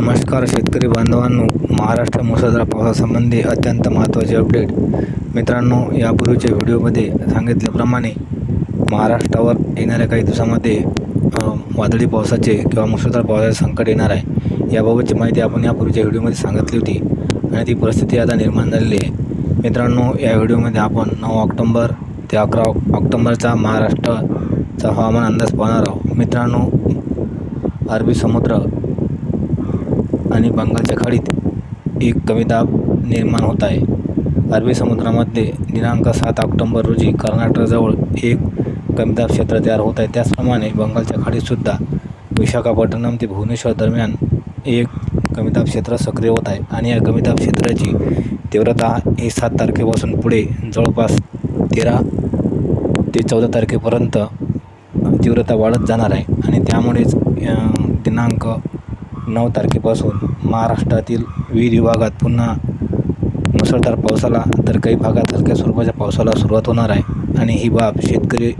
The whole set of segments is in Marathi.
नमस्कार शेतकरी बांधवांनो महाराष्ट्र मुसळधार पावसासंबंधी अत्यंत महत्त्वाचे अपडेट मित्रांनो यापूर्वीच्या व्हिडिओमध्ये सांगितल्याप्रमाणे महाराष्ट्रावर येणाऱ्या काही दिवसामध्ये वादळी पावसाचे किंवा मुसळधार पावसाचे संकट येणार आहे. याबाबतची माहिती आपण यापूर्वीच्या व्हिडिओमध्ये सांगितली होती आणि ती परिस्थिती आता निर्माण झालेली आहे. मित्रांनो या व्हिडिओमध्ये आपण नऊ ऑक्टोंबर ते अकरा ऑक्टोंबरचा महाराष्ट्राचा हवामान अंदाज पाहणार आहोत. मित्रांनो अरबी समुद्र आणि बंगालच्या खाडीत एक कमी दाब निर्माण होत आहे. अरबी समुद्रामध्ये दिनांक सात ऑक्टोंबर रोजी कर्नाटकजवळ एक कमी दाब क्षेत्र तयार होत आहे. त्याचप्रमाणे बंगालच्या खाडीतसुद्धा विशाखापट्टणम ते भुवनेश्वर दरम्यान एक कमी दाब क्षेत्र सक्रिय होत आहे आणि या कमी दाब क्षेत्राची तीव्रता ही सात तारखेपासून पुढे जवळपास तेरा ते चौदा तारखेपर्यंत तीव्रता वाढत जाणार आहे. आणि त्यामुळेच दिनांक नऊ तारखेपासून महाराष्ट्रातील विविध विभागात पुन्हा मुसळधार पावसाला तर काही भागात हलक्या स्वरूपाच्या पावसाला सुरुवात होणार आहे. आणि ही बाब शेतकरी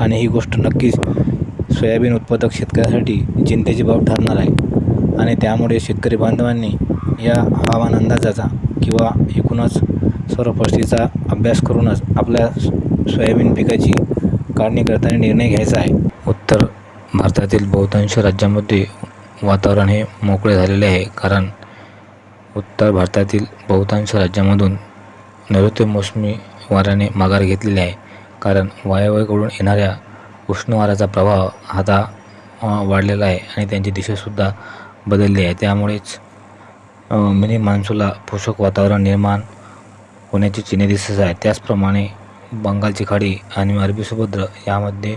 आणि ही गोष्ट नक्कीच सोयाबीन उत्पादक शेतकऱ्यासाठी चिंतेची बाब ठरणार आहे. आणि त्यामुळे शेतकरी बांधवांनी या हवामान अंदाजाचा किंवा एकूणच सर्व परिस्थितीचा अभ्यास करूनच आपल्या सोयाबीन पिकाची काढणी करताना निर्णय घ्यायचा आहे. उत्तर भारतातील बहुतांश राज्यामध्ये वातावरण हे मोकळे झालेले आहे कारण उत्तर भारतातील बहुतांश राज्यामधून नैऋत्य मोसमी वाऱ्याने माघार घेतलेली आहे. कारण वायव्यकडून येणाऱ्या उष्ण वाऱ्याचा प्रभाव आता वाढलेला आहे आणि त्यांची दिशासुद्धा बदलली आहे. त्यामुळेच मिनी मान्सूला पोषक वातावरण निर्माण होण्याची चिन्हे दिसत आहे त्याचप्रमाणे बंगालची खाडी आणि अरबी समुद्र यामध्ये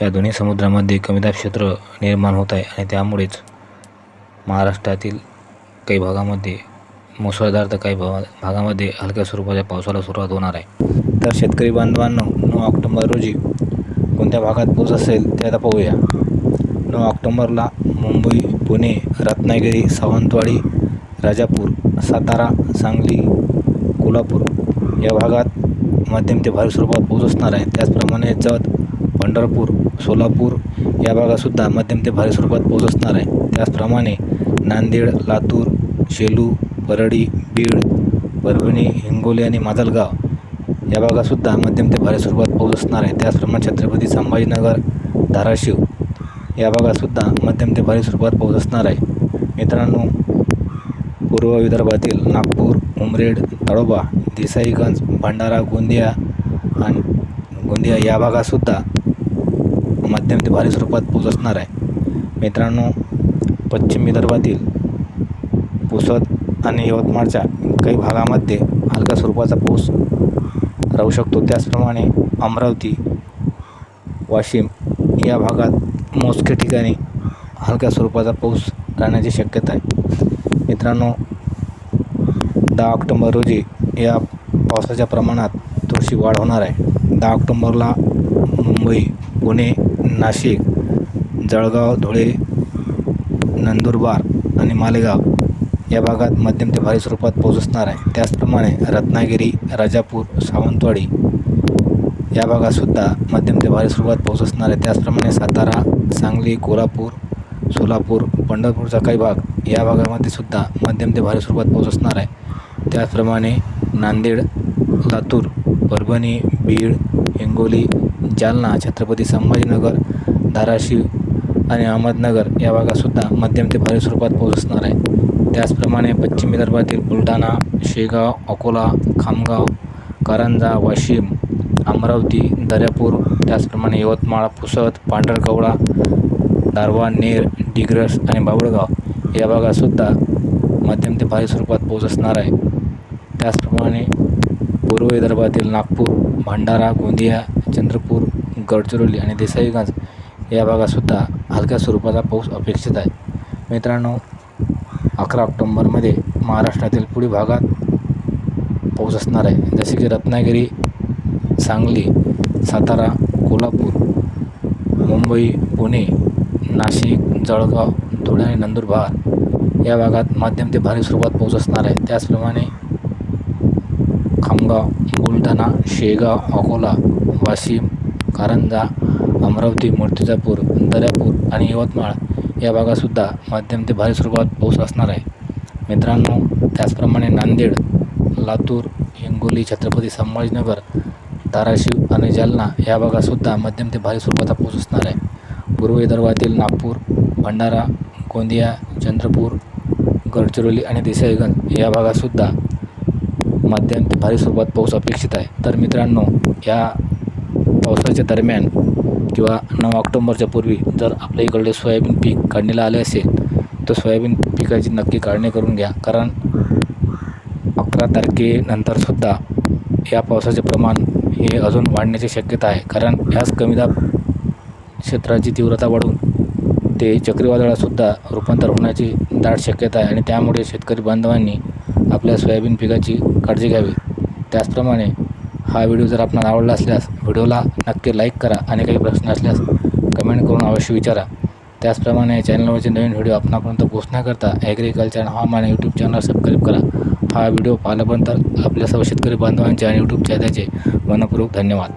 या दोन्ही समुद्रामध्ये कमीदाब क्षेत्र निर्माण होत आहे आणि त्यामुळेच महाराष्ट्रातील काही भागामध्ये मुसळधार तर काही भागा भागामध्ये हलक्या स्वरूपाच्या पावसाला सुरुवात होणार आहे. तर शेतकरी बांधवांनो नऊ ऑक्टोंबर रोजी कोणत्या भागात पाऊस असेल ते आता पाहूया. नऊ ऑक्टोंबरला मुंबई पुणे रत्नागिरी सावंतवाडी राजापूर सातारा सांगली कोल्हापूर या भागात मध्यम ते भारी स्वरूपात पाऊस असणार आहे. त्याचप्रमाणे जत पंढरपूर सोलापूर या भागातसुद्धा मध्यम ते भारी स्वरूपात पाऊस असणार आहे. त्याचप्रमाणे नांदेड लातूर शेलू परळी बीड परभणी हिंगोली आणि माजलगाव या भागातसुद्धा मध्यम ते भारी स्वरूपात पाऊस असणार आहे. त्याचप्रमाणे छत्रपती संभाजीनगर धाराशिव या भागातसुद्धा मध्यम ते भारी स्वरूपात पाऊस असणार आहे. मित्रांनो पूर्व विदर्भातील नागपूर उमरेड ताडोबा देसाईगंज भंडारा गोंदिया आणि गोंदिया या भागातसुद्धा मध्यम ते भारी स्वरूपात पाऊस असणार आहे. मित्रांनो पश्चिम विदर्भातील पुसद आणि यवतमाळच्या काही भागामध्ये हलक्या स्वरूपाचा पाऊस राहू शकतो. त्याचप्रमाणे अमरावती वाशिम या भागात मोजक्या ठिकाणी हलक्या स्वरूपाचा पाऊस राहण्याची शक्यता आहे. मित्रांनो दहा ऑक्टोंबर रोजी या पावसाच्या प्रमाणात थोडीशी वाढ होणार आहे. दहा ऑक्टोंबरला मुंबई पुणे नाशिक जळगाव धुळे नंदुरबार आणि मालेगाव या भागात मध्यम ते भारी स्वरूपात पोहोचणार असणार आहे. त्याचप्रमाणे रत्नागिरी राजापूर सावंतवाडी या भागातसुद्धा मध्यम ते भारी स्वरूपात पोहोचणार असणार आहे. त्याचप्रमाणे सातारा सांगली कोल्हापूर सोलापूर पंढरपूरचा काही भाग या भागामध्ये सुद्धा मध्यम ते भारी स्वरूपात पोहोचणार असणार आहे. त्याचप्रमाणे नांदेड लातूर परभणी बीड हिंगोली जालना छत्रपती संभाजीनगर धाराशिव आणि अहमदनगर या भागातसुद्धा मध्यम ते भारी स्वरूपात पाऊस असणार आहे. त्याचप्रमाणे पश्चिम विदर्भातील बुलढाणा शेगाव अकोला खामगाव करंजा वाशिम अमरावती दर्यापूर त्याचप्रमाणे यवतमाळ पुसद पांढरकवडा दारवा नेर डिग्रस आणि बाबळगाव या भागातसुद्धा मध्यम ते भारी स्वरूपात पाऊस असणार आहे. त्याचप्रमाणे पूर्व विदर्भातील नागपूर भंडारा गोंदिया चंद्रपूर गडचिरोली आणि देसाईगंज या भागातसुद्धा हलक्या स्वरूपाचा पाऊस अपेक्षित आहे. मित्रांनो अकरा ऑक्टोंबरमध्ये महाराष्ट्रातील पुढील भागात पाऊस असणार आहे. जसे की रत्नागिरी सांगली सातारा कोल्हापूर मुंबई पुणे नाशिक जळगाव धुळे आणि नंदुरबार या भागात मध्यम ते भारी स्वरूपात पाऊस असणार आहे. त्याचप्रमाणे खामगाव बुलढाणा शेगाव अकोला वाशिम कारंजा अमरावती मूर्तिजापूर दर्यापूर आणि यवतमाळ या भागातसुद्धा मध्यम ते भारी स्वरूपात पाऊस असणार आहे. मित्रांनो त्याचप्रमाणे नांदेड लातूर हिंगोली छत्रपती संभाजीनगर धाराशिव आणि जालना या भागातसुद्धा मध्यम ते भारी स्वरूपाचा पाऊस असणार आहे. पूर्व विदर्भातील नागपूर भंडारा गोंदिया चंद्रपूर गडचिरोली आणि देसाईगंज या भागातसुद्धा मध्यम ते भारी स्वरूपात पाऊस अपेक्षित आहे. तर मित्रांनो या पावसाच्या दरम्यान किंवा नऊ ऑक्टोंबरच्या पूर्वी जर आपल्या इकडले सोयाबीन पीक काढणीला आले असेल तर सोयाबीन पिकाची नक्की काढणी करून घ्या. कारण अकरा तारखेनंतरसुद्धा या पावसाचे प्रमाण हे अजून वाढण्याची शक्यता आहे. कारण ह्याच कमी दाब क्षेत्राची तीव्रता वाढून ते चक्रीवादळातसुद्धा रूपांतर होण्याची दाट शक्यता आहे आणि त्यामुळे शेतकरी बांधवांनी आपल्या सोयाबीन पिकाची काळजी घ्यावी. त्याचप्रमाणे हा व्हिडिओ जर आपणाला आवडला असल्यास व्हिडिओला नक्की लाईक करा आणि काही प्रश्न असल्यास कमेंट करून अवश्य विचारा. त्याचप्रमाणे चॅनलवरचे नवीन व्हिडिओ आपणापर्यंत पोहोचण्याकरता ॲग्रिकल्चर आणि हवामान यूट्यूब चॅनल सबस्क्राईब करा. हा व्हिडिओ पाहिल्यानंतर आपल्या सर्व शेतकरी बांधवांचे आणि यूट्यूब चॅनलचे मनपूर्वक धन्यवाद.